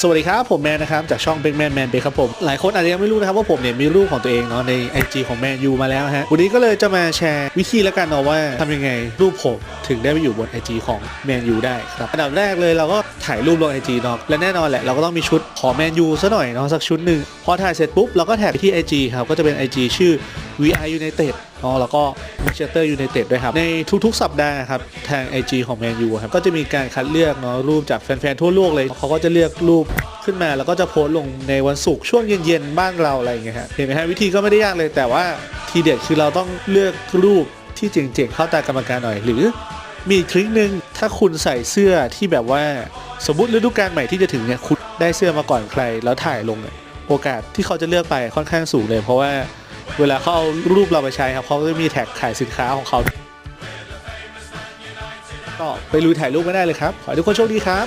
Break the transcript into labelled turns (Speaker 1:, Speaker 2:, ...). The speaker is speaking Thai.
Speaker 1: สวัสดีครับ ผมแมนนะครับ จากช่อง b บ g Man Man b ครับผม หลายคนอาจจะยังไม่รู้นะครับว่าผมเนี่ยมีรูปของตัวเองเนาะใน IG ของแมนยูมาแล้วฮะวันนี้ก็เลยจะมาแชร์วิธีแล้วกันเนาะว่าทำยังไงรูปผมถึงได้ไปอยู่บน IG ของแมนยูได้ครับอันดับแรกเลยเราก็ถ่ายรูปลง IG เนาะและแน่นอนแหละเราก็ต้องมีชุดของแมนยูซะหน่อยเนาะสักชุดหนึ่งพอถ่ายเสร็จปุ๊บเราก็แท็กไปที่ IG ครับก็จะเป็น IG ชื่อ VR United เนาะแล้วก็ Manchester United ด้วยครับ ในทุกๆ สัปดาห์ครับ ทาง IG ของ Man U ครับ ก็จะมีการคัดเลือกเนาะรูปจากแฟนๆ ทั่วโลกเลย เขาก็จะเลือกรูปขึ้นมา แล้วก็จะโพสต์ลงในวันศุกร์ช่วงเย็นๆ บ้านเราอะไรอย่างเงี้ยฮะเห็นไหมฮะวิธีก็ไม่ได้ยากเลยแต่ว่าทีเด็ดคือเราต้องเลือกรูปที่เจ๋งๆเข้าตากรรมการหน่อยหรือมีทริคนึงถ้าคุณใส่เสื้อที่แบบว่าสมมติฤดูกาลใหม่ที่จะถึงเนี่ยคุณได้เสื้อมาก่อนใคร แล้วถ่ายลงเนี่ยโอกาสที่เขาจะเลือกไปค่อนข้างสูงเลย เพราะว่า เวลาเขาเอารูปเราไปใช้ครับเขาก็จะมีแท็กขายสินค้าของเขา ก็ไปลุยถ่ายรูปไม่ได้เลยครับ ขอให้ทุกคนโชคดีครับ